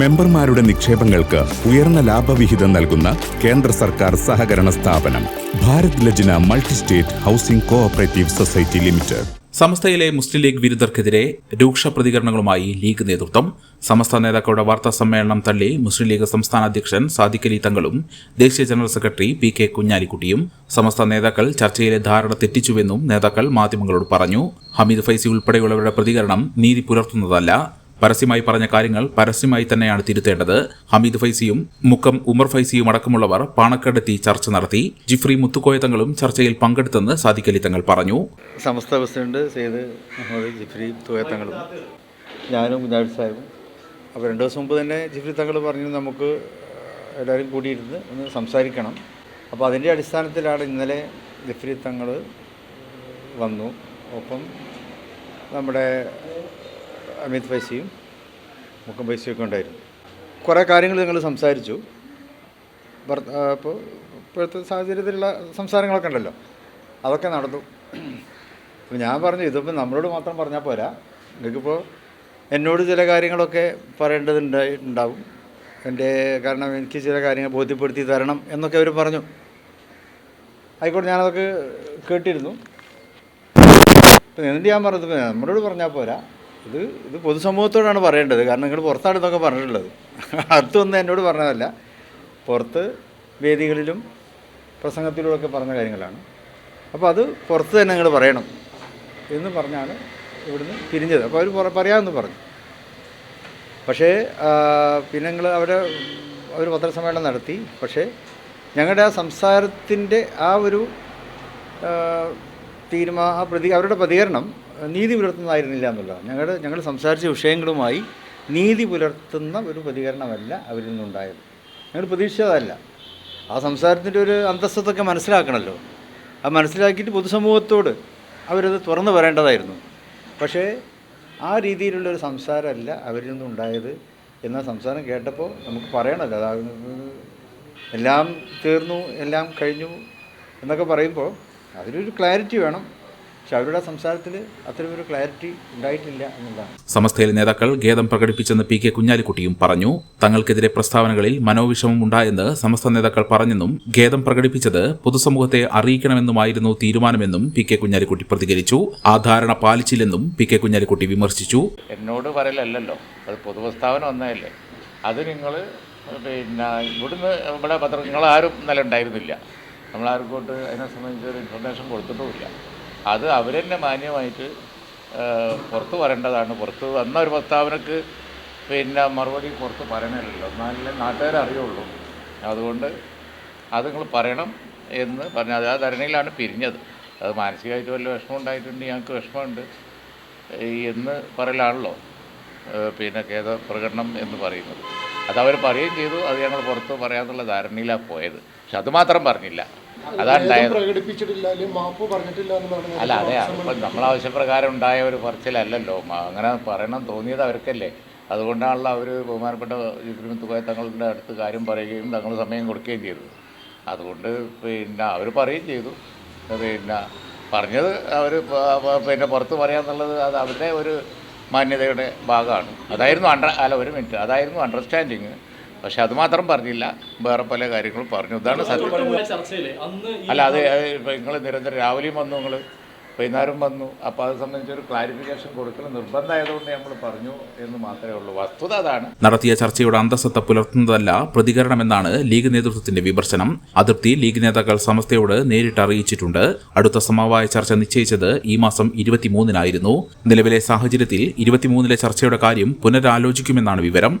മെമ്പർമാരുടെ നിക്ഷേപങ്ങൾക്ക് ഉയർന്ന ലാഭവിഹിതം നൽകുന്ന കേന്ദ്ര സർക്കാർ സഹകരണ സ്ഥാപനം Bharat Lajna multi state housing cooperative society limited. സമസ്തയിലെ Muslim league വിരുദ്ധർക്കെതിരെ രൂക്ഷ പ്രതികരണങ്ങളുമായി ലീഗ് നേതൃത്വം. സമസ്ത നേതാക്കളുടെ വാർത്താ സമ്മേളനം തള്ളി മുസ്ലിം ലീഗ് സംസ്ഥാന അധ്യക്ഷൻ സാദിഖ് അലി തങ്ങളും ദേശീയ ജനറൽ സെക്രട്ടറി പി കെ കുഞ്ഞാലിക്കുട്ടിയും സമസ്ത നേതാക്കൾ ചർച്ചയിലെ ധാരണ തെറ്റിച്ചുവെന്നും നേതാക്കൾ മാധ്യമങ്ങളോട് പറഞ്ഞു. ഹമീദ് ഫൈസി ഉൾപ്പെടെയുള്ളവരുടെ പ്രതികരണം നീതി പുലർത്തുന്നതല്ല. പരസ്യമായി പറഞ്ഞ കാര്യങ്ങൾ പരസ്യമായി തന്നെയാണ് തിരുത്തേണ്ടത്. ഹമീദ് ഫൈസിയും മുക്കം ഉമർ ഫൈസിയും അടക്കമുള്ളവർ പാണക്കാടെത്തി ചർച്ച നടത്തി. ജിഫ്രി മുത്തുക്കോയ തങ്ങളും ചർച്ചയിൽ പങ്കെടുത്തെന്ന് സാദിഖലി തങ്ങൾ പറഞ്ഞു. സമസ്ത പ്രസിഡന്റ് സെയ്ദ് മുഹമ്മദ് ജിഫ്രി തങ്ങളും. ഞാനും കുഞ്ഞാഴി സാഹിബും. അപ്പോൾ രണ്ട് ദിവസം മുമ്പ് തന്നെ ജിഫ്രി തങ്ങൾ പറഞ്ഞു നമുക്ക് എല്ലാവരും കൂടിയിരുന്ന് ഒന്ന് സംസാരിക്കണം. അപ്പോൾ അതിന്റെ അടിസ്ഥാനത്തിലാണ് ഇന്നലെ ജിഫ്രി തങ്ങൾ വന്നു. ഒപ്പം നമ്മുടെ അമിത് ഫൈസിയും മുക്കം ഫൈസിയൊക്കെ ഉണ്ടായിരുന്നു. കുറേ കാര്യങ്ങൾ ഞങ്ങൾ സംസാരിച്ചു. ഇപ്പോൾ ഇപ്പോഴത്തെ സാഹചര്യത്തിലുള്ള സംസാരങ്ങളൊക്കെ ഉണ്ടല്ലോ. അതൊക്കെ നടന്നു. അപ്പോൾ ഞാൻ പറഞ്ഞു ഇതിപ്പോൾ നമ്മളോട് മാത്രം പറഞ്ഞാൽ പോരാ. നിങ്ങൾക്കിപ്പോൾ എന്നോട് ചില കാര്യങ്ങളൊക്കെ പറയേണ്ടതുണ്ടായിട്ടുണ്ടാവും എന്റെ കാരണം എനിക്ക് ചില കാര്യങ്ങൾ ബോധ്യപ്പെടുത്തി തരണം എന്നൊക്കെ അവർ പറഞ്ഞു. ആയിക്കോട്ടെ ഞാനതൊക്കെ കേട്ടിരുന്നു. ഇപ്പം എന്നിട്ട് ഞാൻ പറഞ്ഞത്? നമ്മളോട് പറഞ്ഞാൽ പോരാ. ഇത് ഇത് പൊതുസമൂഹത്തോടാണ് പറയേണ്ടത്. കാരണം നിങ്ങൾ പുറത്താണ് ഇതൊക്കെ പറഞ്ഞിട്ടുള്ളത്. അടുത്തൊന്നും എന്നോട് പറഞ്ഞതല്ല. പുറത്ത് വേദികളിലും പ്രസംഗത്തിലൂടെയൊക്കെ പറഞ്ഞ കാര്യങ്ങളാണ്. അപ്പോൾ അത് പുറത്ത് തന്നെ നിങ്ങൾ പറയണം എന്ന് പറഞ്ഞാണ് ഇവിടുന്ന് പിരിഞ്ഞത്. അപ്പോൾ അവർ പറ- പറയാമെന്ന് പറഞ്ഞു. പക്ഷേ പിന്നെ ഞങ്ങൾ അവിടെ അവർ പത്രസമ്മേളനം നടത്തി. പക്ഷേ ഞങ്ങളുടെ ആ സംസാരത്തിന്റെ ആ ഒരു തീരുമാന പ്രതി അവരുടെ പ്രതികരണം നീതി പുലർത്തുന്നതായിരുന്നില്ല എന്നുള്ളതാണ്. ഞങ്ങൾ ഞങ്ങൾ സംസാരിച്ച വിഷയങ്ങളുമായി നീതി പുലർത്തുന്ന ഒരു പ്രതികരണമല്ല അവരിൽ നിന്നുണ്ടായത്. ഞങ്ങൾ പ്രതീക്ഷിച്ചതല്ല. ആ സംസാരത്തിന്റെ ഒരു അന്തസ്സത്തൊക്കെ മനസ്സിലാക്കണമല്ലോ അത് മനസ്സിലാക്കിയിട്ട് പൊതുസമൂഹത്തോട് അവരത് തുറന്നു പറയേണ്ടതായിരുന്നു. പക്ഷേ ആ രീതിയിലുള്ളൊരു സംസാരമല്ല അവരിൽ നിന്നുണ്ടായത് എന്ന സംസാരം കേട്ടപ്പോൾ നമുക്ക് പറയണമല്ലോ. അതാ എല്ലാം തീർന്നു എല്ലാം കഴിഞ്ഞു എന്നൊക്കെ പറയുമ്പോൾ അതിലൊരു ക്ലാരിറ്റി വേണം. പക്ഷെ അവരുടെ സംസാരത്തിൽ അത്തരമൊരു ക്ലാരിറ്റി ഉണ്ടായിട്ടില്ല എന്നുള്ളതാണ്. സമസ്തയിലെ നേതാക്കൾ ഖേദം പ്രകടിപ്പിച്ചെന്ന് പി കെ കുഞ്ഞാലിക്കുട്ടിയും പറഞ്ഞു. തങ്ങൾക്കെതിരെ പ്രസ്താവനകളിൽ മനോവിഷമം ഉണ്ടായെന്ന് സമസ്ത നേതാക്കൾ പറഞ്ഞെന്നും ഖേദം പ്രകടിപ്പിച്ചത് പൊതുസമൂഹത്തെ അറിയിക്കണമെന്നുമായിരുന്നു തീരുമാനമെന്നും പി കെ കുഞ്ഞാലിക്കുട്ടി പ്രതികരിച്ചു. ആ ധാരണ പാലിച്ചില്ലെന്നും പി കെ കുഞ്ഞാലിക്കുട്ടി വിമർശിച്ചു. എന്നോട് പറയലല്ലോ അത് പൊതുപ്രസ്താവന വന്നതല്ലേ. അത് നിങ്ങൾ പിന്നെ ഇവിടുന്ന് ഇവിടെ പത്രം നിങ്ങളാരും ഇന്നലെ ഉണ്ടായിരുന്നില്ല. നമ്മളാർക്കോട്ട് അതിനെ സംബന്ധിച്ച് ഒരു ഇൻഫർമേഷൻ കൊടുത്തിട്ടുമില്ല. അത് അവർ തന്നെ മാന്യമായിട്ട് പുറത്ത് പറയേണ്ടതാണ്. പുറത്ത് വന്ന ഒരു പ്രസ്താവനക്ക് പിന്നെ മറുപടി പുറത്ത് പറയണമല്ലോ. എന്നാലേ നാട്ടുകാരെ അറിയുള്ളൂ. അതുകൊണ്ട് അത് നിങ്ങൾ പറയണം എന്ന് പറഞ്ഞു അത് ആ ധരണിയിലാണ് പിരിഞ്ഞത്. അത് മാനസികമായിട്ട് വല്ല വിഷമം ഉണ്ടായിട്ടുണ്ട് ഞങ്ങൾക്ക് വിഷമമുണ്ട് എന്ന് പറയലാണല്ലോ. പിന്നെ കേത പ്രകടനം എന്ന് പറയുന്നത്. അത് അവർ പറയുകയും ചെയ്തു അത് ഞങ്ങൾ പുറത്ത് പറയാമെന്നുള്ള ധാരണയിലാണ് പോയത്. പക്ഷെ അത് മാത്രം പറഞ്ഞില്ല. അതാണ് അല്ല അതെ അതിപ്പോൾ നമ്മൾ ആവശ്യപ്രകാരം ഉണ്ടായ ഒരു പറച്ചിലല്ലല്ലോ. അങ്ങനെ പറയണം തോന്നിയത് അവർക്കല്ലേ. അതുകൊണ്ടാണല്ലോ അവർ ബഹുമാനപ്പെട്ട തുക തങ്ങളുടെ അടുത്ത് കാര്യം പറയുകയും തങ്ങൾ സമയം കൊടുക്കുകയും ചെയ്തത്. അതുകൊണ്ട് പിന്നെ അവർ പറയുകയും ചെയ്തു. പിന്നെ പറഞ്ഞത് അവർ പിന്നെ പുറത്ത് പറയാന്നുള്ളത് അത് അവരുടെ ഒരു മാന്യതയുടെ ഭാഗമാണ്. അതായിരുന്നു അണ്ടർ അല്ല ഒരു മിനിറ്റ് അതായിരുന്നു അണ്ടർസ്റ്റാൻഡിങ് പക്ഷെ അത് മാത്രം പറഞ്ഞില്ല. വേറെ പല കാര്യങ്ങളും പറഞ്ഞു. ഇതാണ് സത്യം. അല്ല അത് നിങ്ങൾ നിരന്തരം രാവിലെയും വന്നു നിങ്ങൾ വൈകുന്നേരം വന്നു. അപ്പോൾ അത് സംബന്ധിച്ച് ഒരു ക്ലാരിഫിക്കേഷൻ കൊടുക്കൽ നിർബന്ധമായതുകൊണ്ട് നമ്മൾ പറഞ്ഞു എന്ന് മാത്രമേ ഉള്ളൂ. വസ്തുത അതാണ്. നടത്തിയ ചർച്ചയുടെ അന്തസ്സത്ത പുലർത്തുന്നതല്ല പ്രതികരണമെന്നാണ് ലീഗ് നേതൃത്വത്തിന്റെ വിമർശനം. അതിർത്തി ലീഗ് നേതാക്കൾ സമസ്തയോട് നേരിട്ട് അറിയിച്ചിട്ടുണ്ട്. അടുത്ത സമവായ ചർച്ച നിശ്ചയിച്ചത് ഈ മാസം ഇരുപത്തിമൂന്നിനായിരുന്നു. നിലവിലെ സാഹചര്യത്തിൽ ഇരുപത്തിമൂന്നിലെ ചർച്ചയുടെ കാര്യം പുനരാലോചിക്കുമെന്നാണ് വിവരം.